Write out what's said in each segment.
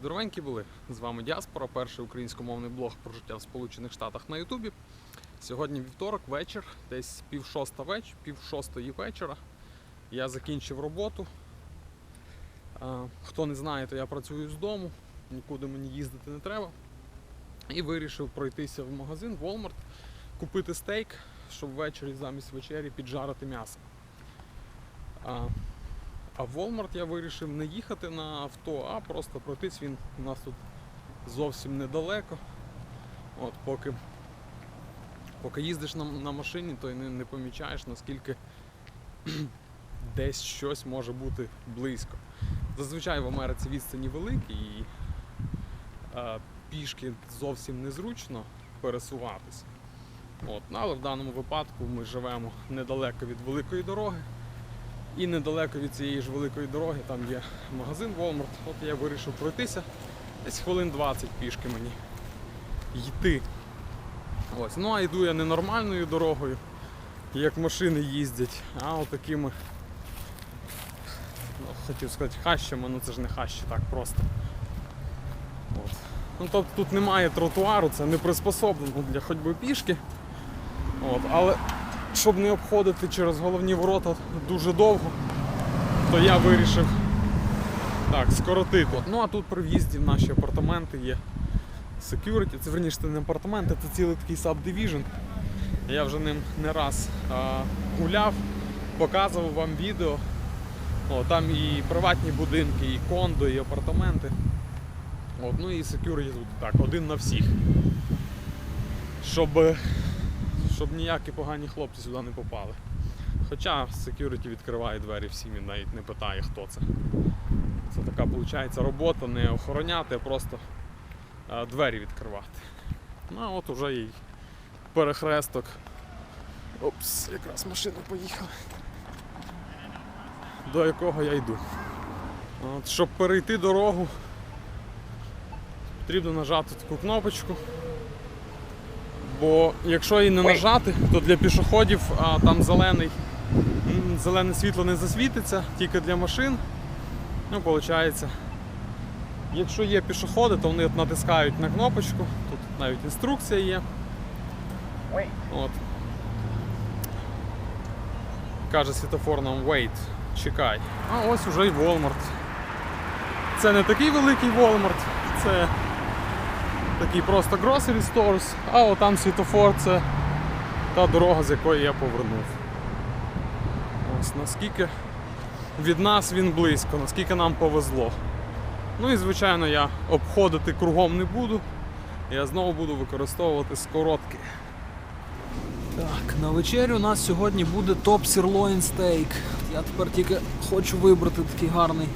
Здоровенькі були. З вами Діаспора, перший українськомовний блог про життя в Сполучених Штатах на Ютубі. Сьогодні вівторок, вечір, десь пів шоста веч... пів шостої вечора. Я закінчив роботу. Хто не знає, то я працюю з дому, нікуди мені їздити не треба. І вирішив пройтися в магазин Walmart, купити стейк, щоб ввечері замість вечері піджарити м'ясо. А, в Walmart я вирішив не їхати на авто, а просто пройтись. Він у нас тут зовсім недалеко. От поки, поки їздиш на, на машині, то й не, не помічаєш, наскільки десь щось може бути близько. Зазвичай в Америці відстані великі і е, пішки зовсім незручно пересуватися. От, ну, але в даному випадку ми живемо недалеко від великої дороги. І недалеко від цієї ж великої дороги там є магазин Walmart. От я вирішив пройтися. Десь хвилин 20 пішки мені йти. Ось. Ну а йду я не нормальною дорогою, як машини їздять, а отакими, ну, хотів сказати, хащами, ну це ж не хащі так просто. От. Ну, тобто тут немає тротуару, це не приспособлено для ходьби пішки. От. Але щоб не обходити через головні ворота дуже довго, то я вирішив так, скоротити. Ну а тут при в'їзді в наші апартаменти є security, це верніше не апартаменти, це цілий такий subdivision. Я вже ним не раз а, гуляв, показував вам відео. О, там і приватні будинки, і кондо, і апартаменти. От, ну і security тут так, один на всіх. Щоб е, щоб ніякі погані хлопці сюди не попали. Хоча security відкриває двері всім і навіть не питає, хто це. Це така виходить робота не охороняти, а просто а, двері відкривати. Ну а от уже і перехресток. Опс, якраз машина поїхала. До якого я йду. От, щоб перейти дорогу, потрібно нажати таку кнопочку. Бо якщо її не нажати, то для пішоходів а, там зелений, зелене світло не засвітиться, тільки для машин. Ну, виходить, якщо є пішоходи, то вони натискають на кнопочку, тут навіть інструкція є. От. Каже світофор нам wait, чекай. А ось уже й Walmart. Це не такий великий Walmart, це такий просто grocery stores, а отам світофор це та дорога, з якої я повернув. Ось наскільки від нас він близько, наскільки нам повезло. Ну і звичайно я обходити кругом не буду. Я знову буду використовувати скоротки. Так, на вечерю у нас сьогодні буде топ сірлоїн стейк. Я тепер тільки хочу вибрати такий гарний.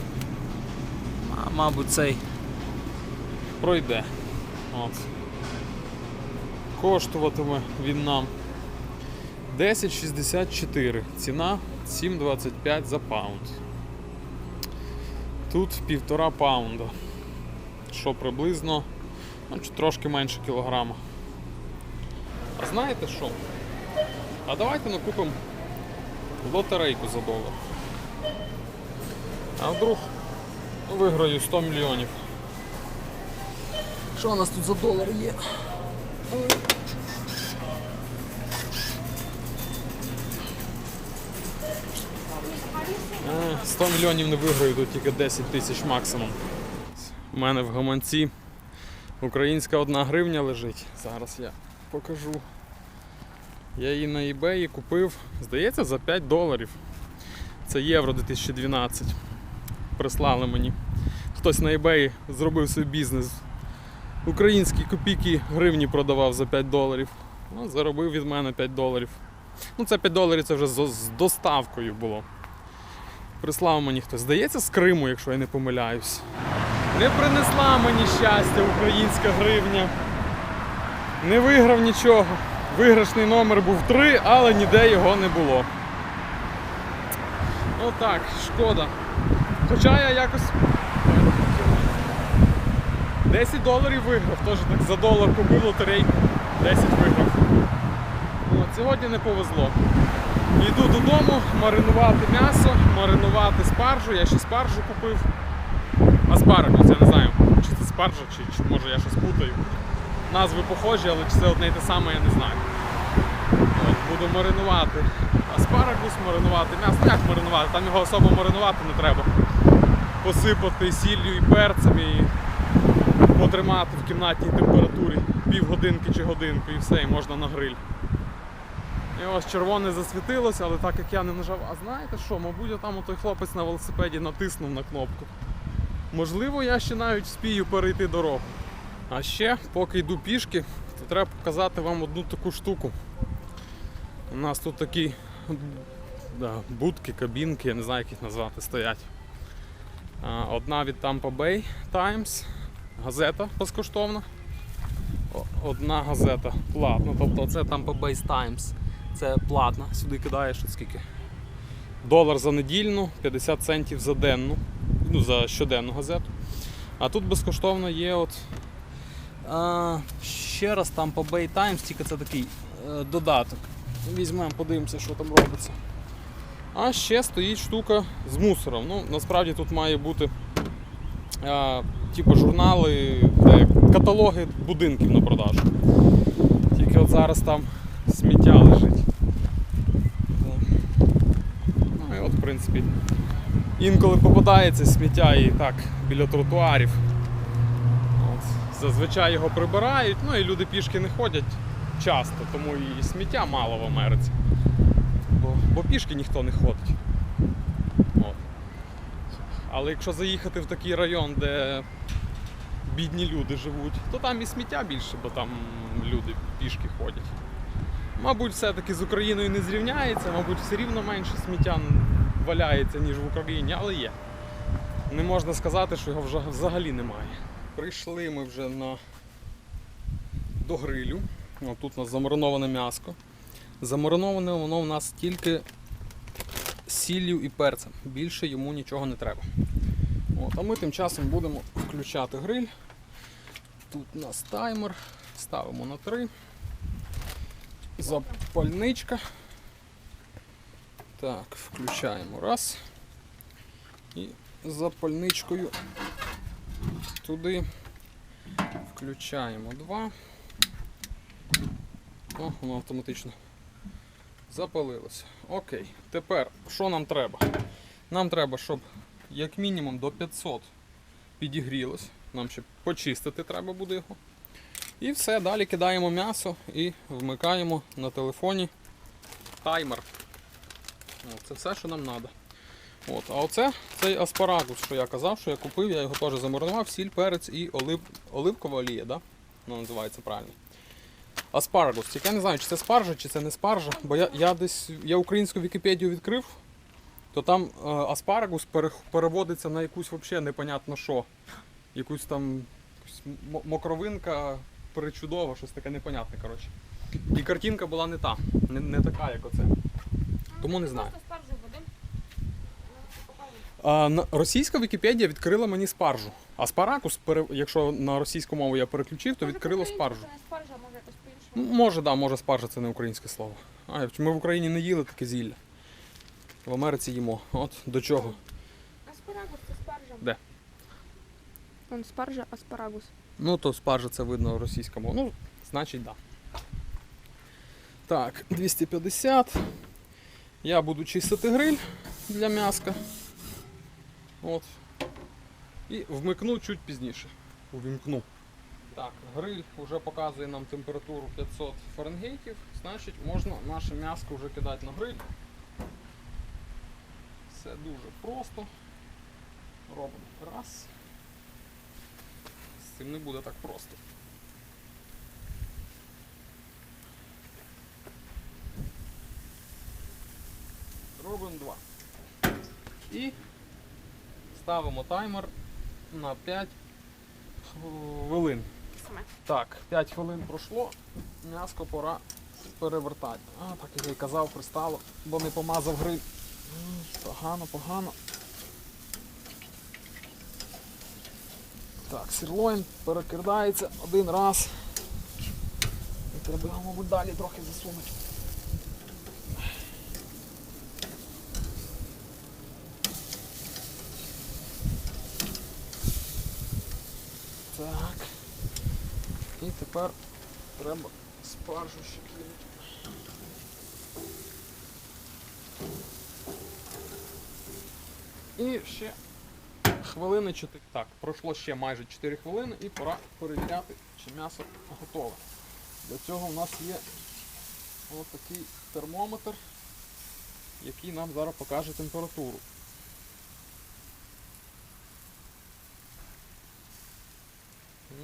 А, мабуть, цей. Пройде. От. Коштуватиме він нам 10,64. Ціна 7,25 за паунд. Тут півтора паунда. Що приблизно ну, трошки менше кілограма. А знаєте що? А давайте накупимо лотерейку за долар. А вдруг виграю 100 мільйонів. Що у нас тут за долар є? Е, 100 мільйонів не виграю, тут тільки 10 тисяч максимум. У мене в гаманці українська одна гривня лежить. Зараз я покажу. Я її на eBay купив, здається, за 5 доларів. Це євро 2012. Прислали мені. Хтось на eBay зробив свій бізнес. Українські копійки гривні продавав за 5 доларів. Ну, заробив від мене 5 доларів. Ну, це 5 доларів це вже з доставкою було прислав мені хтось. Здається, з Криму, якщо я не помиляюсь. Не принесла мені щастя українська гривня. Не виграв нічого. Виграшний номер був 3, але ніде його не було. Отак, шкода. Хоча я якось. 10 доларів виграв, теж так за долар купив лотерейку, 10 виграв. От, сьогодні не повезло. Йду додому маринувати м'ясо, маринувати спаржу. Я ще спаржу купив. Аспарагус, я не знаю, чи це спаржа, чи, чи може я щось путаю. Назви похожі, але чи це одне і те саме, я не знаю. От, буду маринувати аспарагус, маринувати м'ясо. Як маринувати? Там його особо маринувати не треба. Посипати сіллю і перцем і потримати в кімнатній температурі півгодинки чи годинку і все, і можна на гриль. І ось червоне засвітилося, але так як я не нажав. А знаєте що, мабуть, там той хлопець на велосипеді натиснув на кнопку. Можливо, я ще навіть спію перейти дорогу. А ще, поки йду пішки, то треба показати вам одну таку штуку. У нас тут такі да, будки, кабінки, я не знаю, як їх назвати, стоять. Одна від Tampa Bay Times, газета безкоштовна. Одна газета платна. Тобто це Tampa Bay Times. Це платна. Сюди кидаєш скільки? Долар за недільну, 50 центів за денну, ну за щоденну газету. А тут безкоштовно є от А, ще раз там по Bay Times, тільки це такий е, додаток. Візьмемо, подивимося, що там робиться. А ще стоїть штука з мусором. Ну, насправді тут має бути а, типу журнали, де каталоги будинків на продажу. Тільки от зараз там сміття лежить. Ну і от, в принципі, інколи попадається сміття і так біля тротуарів. От, зазвичай його прибирають, ну і люди пішки не ходять часто, тому і сміття мало в Америці. Бо, бо пішки ніхто не ходить. Але якщо заїхати в такий район, де бідні люди живуть, то там і сміття більше, бо там люди пішки ходять. Мабуть, все-таки з Україною не зрівняється, мабуть, все рівно менше сміття валяється, ніж в Україні, але є. Не можна сказати, що його вже взагалі немає. Прийшли ми вже на... до грилю. Тут у нас замариноване м'яско. Замариноване воно у нас тільки сіллю і перцем. Більше йому нічого не треба. От, а ми тим часом будемо включати гриль. Тут у нас таймер. Ставимо на 3. Запальничка. Так, включаємо раз. І запальничкою туди включаємо два. О, воно автоматично запалилося. Окей. Тепер що нам треба? Нам треба, щоб як мінімум до 500 підігрілось. Нам ще почистити треба буде його. І все, далі кидаємо м'ясо і вмикаємо на телефоні таймер. О, це все, що нам треба. От, а оце цей аспарагус, що я казав, що я купив, я його теж замаринував, сіль, перець і олив... оливкова олія, да? Воно називається правильно. Аспарагус. Тільки я не знаю, чи це спаржа, чи це не спаржа. Бо я, я десь я українську Вікіпедію відкрив, то там е, аспарагус пере, переводиться на якусь взагалі непонятно що. Якусь там якусь мокровинка причудова, щось таке непонятне. коротше. І картинка була не та, не, не така, як оце. Тому не знаю. А, російська Вікіпедія відкрила мені спаржу. А спарагус, пере- якщо на російську мову я переключив, то відкрило спаржу. Це не спаржа, а може да, може спаржа це не українське слово. А, ми в Україні не їли таке зілля. В Америці їмо. От до чого. Аспарагус це спаржа. Де? Он спаржа, аспарагус. Ну, то спаржа це видно російська мова. Ну, значить, да. Так, 250. Я буду чистити гриль для м'яска. От. І вмикну чуть пізніше. Увімкну. Так, гриль вже показує нам температуру 500 фаренгейтів, значить можна наше м'яско вже кидати на гриль. Все дуже просто. Робимо раз. З цим не буде так просто. Робимо два. І ставимо таймер на 5 хвилин. Саме. Так, 5 хвилин пройшло, м'яско пора перевертати. А, так як я й казав, пристало, бо не помазав гриль. Погано, погано. Так, сірлоїн перекидається один раз. І треба мабуть, далі трохи засунути. Так. І тепер треба спаржу ще кинути. І ще хвилини 4. Так, пройшло ще майже 4 хвилини і пора перевіряти, чи м'ясо готове. Для цього в нас є ось такий термометр, який нам зараз покаже температуру.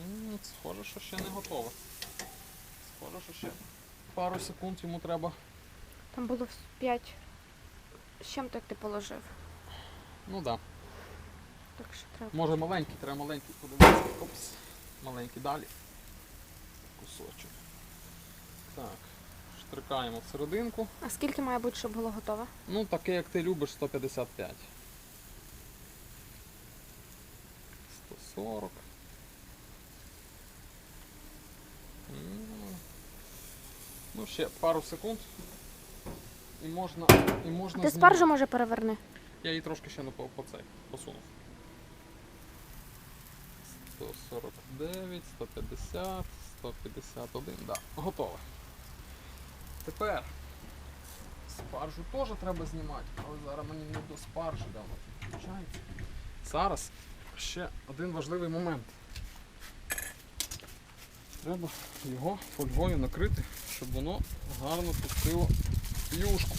М, Схоже, що ще не готове. Схоже, що ще пару секунд йому треба. Там було 5. З чим так ти положив? Ну. Да. Так що треба. Може маленький, треба маленький подивитися. Опс. Маленький далі. Кусочок. Так. Штрикаємо в серединку. А скільки має бути, щоб було готове? Ну, таке, як ти любиш, 155. 140. М. Ну, ще пару секунд. І можна. І можна Ти знімати. спаржу може переверни. Я її трошки ще не по, по цей посунув. 149, 150, 151, да, готово. Тепер спаржу теж треба знімати, але зараз мені не до спаржі включається. Зараз ще один важливий момент. Треба його фольгою накрити, щоб воно гарно пустило юшку.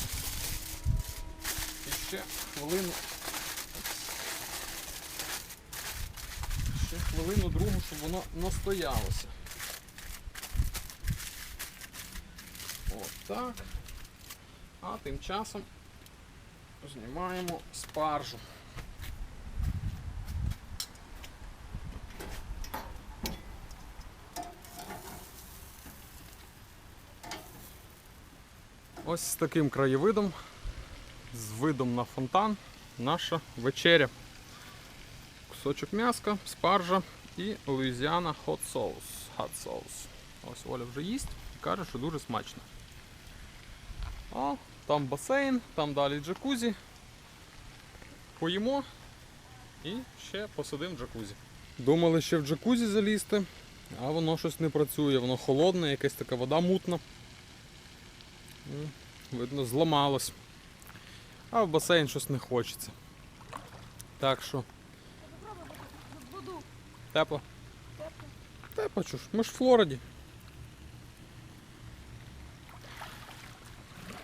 І ще хвилину. Ще хвилину другу, щоб воно настоялося. От так. А тим часом знімаємо спаржу. Ось з таким краєвидом з видом на фонтан наша вечеря. Кусочок м'яска, спаржа і Луїзіана hot sauce. Hot sauce. Ось Оля вже їсть і каже, що дуже смачно. А, там басейн, там далі джакузі. Поїмо і ще посидимо в джакузі. Думали ще в джакузі залізти, а воно щось не працює, воно холодне, якась така вода мутна. Видно, зламалось. А в басейн щось не хочеться. Так що. Тепло? Тепло, чуш. Ми ж в Флориді.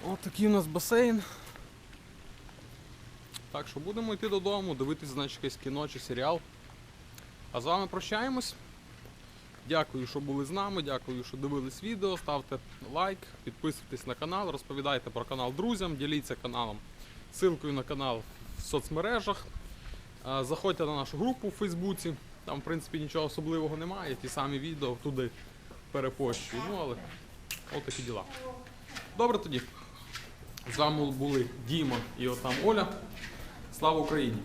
Ось такий у нас басейн. Так що будемо йти додому, дивитись, значить, якесь кіно чи серіал. А з вами прощаємось. Дякую, що були з нами, дякую, що дивились відео. Ставте лайк, підписуйтесь на канал, розповідайте про канал друзям, діліться каналом ссылкою на канал в соцмережах. Заходьте на нашу групу у Фейсбуці. Там, в принципі, нічого особливого немає, ті самі відео туди перепощую. Ну, але от такі діла. Добре тоді. З вами були Діма і отам Оля. Слава Україні!